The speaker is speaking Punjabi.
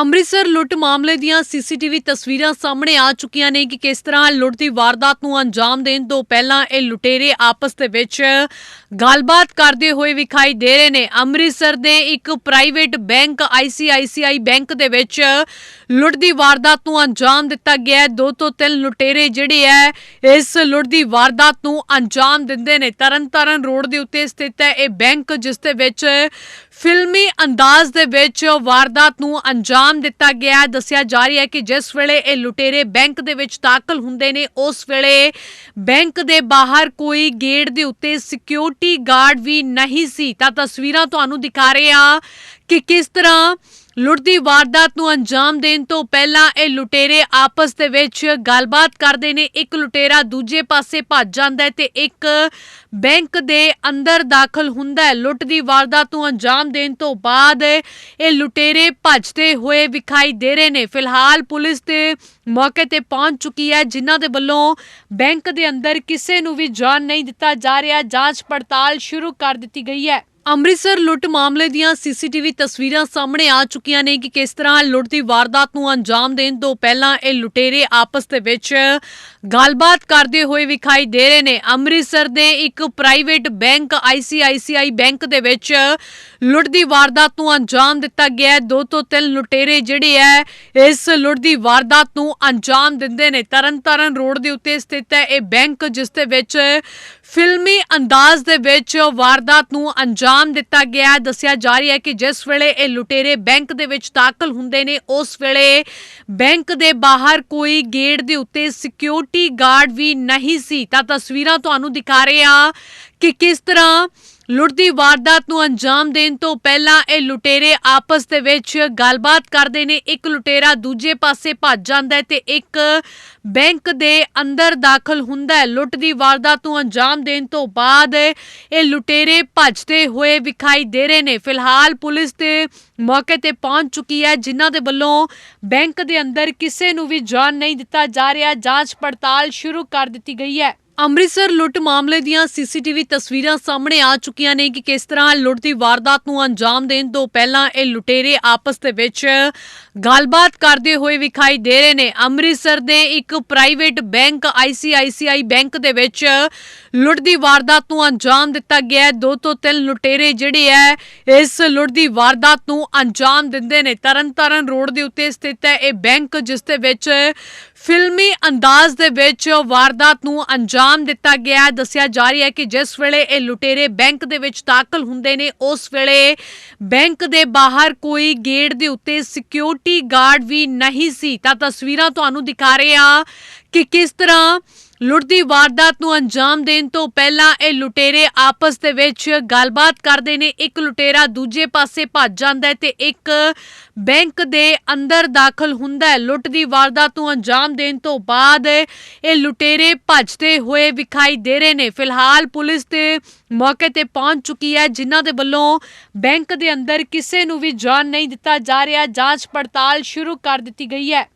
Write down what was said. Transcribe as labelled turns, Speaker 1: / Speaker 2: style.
Speaker 1: ਅੰਮ੍ਰਿਤਸਰ ਲੁੱਟ ਮਾਮਲੇ ਦੀਆਂ ਸੀਸੀਟੀਵੀ ਤਸਵੀਰਾਂ ਸਾਹਮਣੇ ਆ ਚੁੱਕੀਆਂ ਨੇ ਕਿ ਕਿਸ ਤਰ੍ਹਾਂ ਲੁੱਟ ਦੀ ਵਾਰਦਾਤ ਨੂੰ ਅੰਜਾਮ ਦੇਣ ਤੋਂ ਪਹਿਲਾਂ ਇਹ ਲੁਟੇਰੇ ਆਪਸ ਦੇ ਵਿੱਚ ਗੱਲਬਾਤ ਕਰਦੇ ਹੋਏ ਵਿਖਾਈ ਦੇ ਰਹੇ ਨੇ। ਅੰਮ੍ਰਿਤਸਰ ਦੇ ਇੱਕ ਪ੍ਰਾਈਵੇਟ ਬੈਂਕ ICICI ਬੈਂਕ ਦੇ ਵਿੱਚ ਲੁੱਟ ਦੀ ਵਾਰਦਾਤ ਨੂੰ ਅੰਜਾਮ ਦਿੱਤਾ ਗਿਆ ਹੈ। ਦੋ ਤੋਂ ਤਿੰਨ ਲੁਟੇਰੇ ਜਿਹੜੇ ਹੈ ਇਸ ਲੁੱਟ ਦੀ ਵਾਰਦਾਤ ਨੂੰ ਅੰਜਾਮ ਦਿੰਦੇ ਨੇ। ਤਰਨਤਾਰਨ ਰੋਡ ਦੇ ਉੱਤੇ ਸਥਿਤ ਹੈ ਇਹ ਬੈਂਕ, ਜਿਸ ਦੇ ਵਿੱਚ ਫਿਲਮੀ ਅੰਦਾਜ਼ ਦੇ ਵਿੱਚ ਵਾਰਦਾਤ ਨੂੰ ਅੰਜਾਮ ਦਿੱਤਾ ਗਿਆ ਦੱਸਿਆ ਜਾ ਰਿਹਾ ਹੈ ਕਿ ਜਿਸ ਵੇਲੇ ਇਹ ਲੁਟੇਰੇ ਬੈਂਕ ਦੇ ਵਿੱਚ ਦਾਖਲ ਹੁੰਦੇ ਨੇ, ਉਸ ਵੇਲੇ ਬੈਂਕ ਦੇ ਬਾਹਰ ਕੋਈ ਗੇਟ ਦੇ ਉੱਤੇ ਸਿਕਿਉਰਿਟੀ ਗਾਰਡ ਵੀ ਨਹੀਂ ਸੀ। ਤਾਂ ਤਸਵੀਰਾਂ ਤੁਹਾਨੂੰ ਦਿਖਾ ਰਹੇ ਹਾਂ ਕਿ ਕਿਸ ਤਰ੍ਹਾਂ ਲੁੱਟ ਦੀ ਵਾਰਦਾਤ ਨੂੰ ਅੰਜਾਮ ਦੇਣ ਤੋਂ ਪਹਿਲਾਂ ਇਹ ਲੁਟੇਰੇ ਆਪਸ ਦੇ ਵਿੱਚ ਗੱਲਬਾਤ ਕਰਦੇ ਨੇ। ਇੱਕ ਲੁਟੇਰਾ ਦੂਜੇ ਪਾਸੇ ਭੱਜ ਜਾਂਦਾ ਹੈ ਤੇ ਇੱਕ ਬੈਂਕ ਦੇ ਅੰਦਰ ਦਾਖਲ ਹੁੰਦਾ ਹੈ। ਲੁੱਟ ਦੀ ਵਾਰਦਾਤ ਨੂੰ ਅੰਜਾਮ ਦੇਣ ਤੋਂ ਬਾਅਦ ਇਹ ਲੁਟੇਰੇ ਭੱਜਦੇ ਹੋਏ ਵਿਖਾਈ ਦੇ ਰਹੇ ਨੇ। ਫਿਲਹਾਲ ਪੁਲਿਸ ਤੇ ਮੌਕੇ ਤੇ ਪਹੁੰਚ ਚੁੱਕੀ ਹੈ, ਜਿਨ੍ਹਾਂ ਦੇ ਵੱਲੋਂ ਬੈਂਕ ਦੇ ਅੰਦਰ ਕਿਸੇ ਨੂੰ ਵੀ ਜਾਣ ਨਹੀਂ ਦਿੱਤਾ ਜਾ ਰਿਹਾ। ਜਾਂਚ ਪੜਤਾਲ ਸ਼ੁਰੂ ਕਰ ਦਿੱਤੀ ਗਈ ਹੈ। ਅੰਮ੍ਰਿਤਸਰ ਲੁੱਟ ਮਾਮਲੇ ਦੀਆਂ ਸੀਸੀਟੀਵੀ ਤਸਵੀਰਾਂ ਸਾਹਮਣੇ ਆ ਚੁੱਕੀਆਂ ਨੇ ਕਿ ਕਿਸ ਤਰ੍ਹਾਂ ਲੁੱਟ ਦੀ ਵਾਰਦਾਤ ਨੂੰ ਅੰਜਾਮ ਦੇਣ ਤੋਂ ਪਹਿਲਾਂ ਇਹ ਲੁਟੇਰੇ ਆਪਸ ਦੇ ਵਿੱਚ ਗੱਲਬਾਤ ਕਰਦੇ ਹੋਏ ਵਿਖਾਈ ਦੇ ਰਹੇ ਨੇ। ਅੰਮ੍ਰਿਤਸਰ ਦੇ ਇੱਕ ਪ੍ਰਾਈਵੇਟ ਬੈਂਕ ICICI ਬੈਂਕ ਦੇ ਵਿੱਚ ਲੁੱਟ ਦੀ ਵਾਰਦਾਤ ਨੂੰ ਅੰਜਾਮ ਦਿੱਤਾ ਗਿਆ ਹੈ। ਦੋ ਤੋਂ ਤਿੰਨ ਲੁਟੇਰੇ ਜਿਹੜੇ ਹੈ, ਇਸ ਲੁੱਟ ਦੀ ਵਾਰਦਾਤ ਨੂੰ ਅੰਜਾਮ ਦਿੰਦੇ ਨੇ। ਤਰਨਤਾਰਨ ਰੋਡ ਦੇ ਉੱਤੇ ਸਥਿਤ ਹੈ ਇਹ ਬੈਂਕ, ਜਿਸ ਦੇ ਵਿੱਚ ਫਿਲਮੀ ਅੰਦਾਜ਼ ਦੇ ਵਿੱਚ ਵਾਰਦਾਤ ਨੂੰ ਅੰਜਾਮ ਦਿੱਤਾ ਗਿਆ ਦੱਸਿਆ ਜਾ ਰਿਹਾ ਹੈ ਕਿ ਜਿਸ ਵੇਲੇ ਇਹ ਲੁਟੇਰੇ ਬੈਂਕ ਦੇ ਵਿੱਚ ਦਾਖਲ ਹੁੰਦੇ ਨੇ, ਉਸ ਵੇਲੇ ਬੈਂਕ ਦੇ ਬਾਹਰ ਕੋਈ ਗੇਟ ਦੇ ਉੱਤੇ ਸਿਕਿਉਰਿਟੀ ਗਾਰਡ ਵੀ ਨਹੀਂ ਸੀ। ਤਾਂ ਤਸਵੀਰਾਂ ਤੁਹਾਨੂੰ ਦਿਖਾ ਰਹੇ ਹਾਂ ਕਿ ਕਿਸ ਤਰ੍ਹਾਂ ਲੁੱਟ ਦੀ ਵਾਰਦਾਤ ਨੂੰ ਅੰਜਾਮ ਦੇਣ ਤੋਂ ਪਹਿਲਾਂ ਇਹ ਲੁਟੇਰੇ ਆਪਸ ਦੇ ਵਿੱਚ ਗੱਲਬਾਤ ਕਰਦੇ ਨੇ। ਇੱਕ ਲੁਟੇਰਾ ਦੂਜੇ ਪਾਸੇ ਭੱਜ ਜਾਂਦਾ ਹੈ ਤੇ ਇੱਕ ਬੈਂਕ ਦੇ ਅੰਦਰ ਦਾਖਲ ਹੁੰਦਾ ਹੈ। ਲੁੱਟ ਦੀ ਵਾਰਦਾਤ ਨੂੰ ਅੰਜਾਮ ਦੇਣ ਤੋਂ ਬਾਅਦ ਇਹ ਲੁਟੇਰੇ ਭੱਜਦੇ ਹੋਏ ਵਿਖਾਈ ਦੇ ਰਹੇ ਨੇ। ਫਿਲਹਾਲ ਪੁਲਿਸ ਤੇ ਮੌਕੇ ਤੇ ਪਹੁੰਚ ਚੁੱਕੀ ਹੈ, ਜਿਨ੍ਹਾਂ ਦੇ ਵੱਲੋਂ ਬੈਂਕ ਦੇ ਅੰਦਰ ਕਿਸੇ ਨੂੰ ਵੀ ਜਾਣ ਨਹੀਂ ਦਿੱਤਾ ਜਾ ਰਿਹਾ। ਜਾਂਚ ਪੜਤਾਲ ਸ਼ੁਰੂ ਕਰ ਦਿੱਤੀ ਗਈ ਹੈ। ਅੰਮ੍ਰਿਤਸਰ ਲੁੱਟ ਮਾਮਲੇ ਦੀਆਂ ਸੀਸੀਟੀਵੀ ਤਸਵੀਰਾਂ ਸਾਹਮਣੇ ਆ ਚੁੱਕੀਆਂ ਨੇ ਕਿ ਕਿਸ ਤਰ੍ਹਾਂ ਲੁੱਟ ਦੀ ਵਾਰਦਾਤ ਨੂੰ ਅੰਜਾਮ ਦੇਣ ਤੋਂ ਪਹਿਲਾਂ ਇਹ ਲੁਟੇਰੇ ਆਪਸ ਦੇ ਵਿੱਚ ਗੱਲਬਾਤ ਕਰਦੇ ਹੋਏ ਵਿਖਾਈ ਦੇ ਰਹੇ ਨੇ। ਅੰਮ੍ਰਿਤਸਰ ਦੇ ਇੱਕ ਪ੍ਰਾਈਵੇਟ ਬੈਂਕ ICICI ਬੈਂਕ ਦੇ ਵਿੱਚ ਲੁੱਟ ਦੀ ਵਾਰਦਾਤ ਨੂੰ ਅੰਜਾਮ ਦਿੱਤਾ ਗਿਆ ਹੈ। ਦੋ ਤੋਂ ਤਿੰਨ ਲੁਟੇਰੇ ਜਿਹੜੇ ਹੈ ਇਸ ਲੁੱਟ ਦੀ ਵਾਰਦਾਤ ਨੂੰ ਅੰਜਾਮ ਦਿੰਦੇ ਨੇ। ਤਰਨਤਾਰਨ ਰੋਡ ਦੇ ਉੱਤੇ ਸਥਿਤ ਹੈ ਇਹ ਬੈਂਕ, ਜਿਸ ਦੇ ਵਿੱਚ ਫਿਲਮੀ ਅੰਦਾਜ਼ ਦੇ ਵਿੱਚ ਵਾਰਦਾਤ ਨੂੰ ਅੰਜਾਮ ਦਿੱਤਾ ਗਿਆ ਹੈ। ਦੱਸਿਆ ਜਾ ਰਿਹਾ ਹੈ ਕਿ ਜਿਸ ਵੇਲੇ ਇਹ ਲੁਟੇਰੇ ਬੈਂਕ ਦੇ ਵਿੱਚ ਦਾਖਲ ਹੁੰਦੇ ਨੇ, ਉਸ ਵੇਲੇ ਬੈਂਕ ਦੇ ਬਾਹਰ ਕੋਈ ਗੇਟ ਦੇ ਉੱਤੇ ਸਿਕਿਉਰਿਟੀ ਗਾਰਡ ਵੀ ਨਹੀਂ ਸੀ। ਤਾਂ ਤਸਵੀਰਾਂ ਤੁਹਾਨੂੰ ਦਿਖਾ ਰਹੇ ਹਾਂ ਕਿ ਕਿਸ ਤਰ੍ਹਾਂ ਲੁੱਟ ਦੀ ਵਾਰਦਾਤ ਨੂੰ ਅੰਜਾਮ ਦੇਣ ਤੋਂ ਪਹਿਲਾਂ ਇਹ ਲੁਟੇਰੇ ਆਪਸ ਦੇ ਵਿੱਚ ਗੱਲਬਾਤ ਕਰਦੇ ਨੇ। ਇੱਕ ਲੁਟੇਰਾ ਦੂਜੇ ਪਾਸੇ ਭੱਜ ਜਾਂਦਾ ਹੈ ਤੇ ਇੱਕ ਬੈਂਕ ਦੇ ਅੰਦਰ ਦਾਖਲ ਹੁੰਦਾ ਹੈ। ਲੁੱਟ ਦੀ ਵਾਰਦਾਤ ਨੂੰ ਅੰਜਾਮ ਦੇਣ ਤੋਂ ਬਾਅਦ ਇਹ ਲੁਟੇਰੇ ਭੱਜਦੇ ਹੋਏ ਵਿਖਾਈ ਦੇ ਰਹੇ ਨੇ। ਫਿਲਹਾਲ ਪੁਲਿਸ ਤੇ ਮੌਕੇ ਤੇ ਪਹੁੰਚ ਚੁੱਕੀ ਹੈ, ਜਿਨ੍ਹਾਂ ਦੇ ਵੱਲੋਂ ਬੈਂਕ ਦੇ ਅੰਦਰ ਕਿਸੇ ਨੂੰ ਵੀ ਜਾਣ ਨਹੀਂ ਦਿੱਤਾ ਜਾ ਰਿਹਾ। ਜਾਂਚ ਪੜਤਾਲ ਸ਼ੁਰੂ ਕਰ ਦਿੱਤੀ ਗਈ ਹੈ।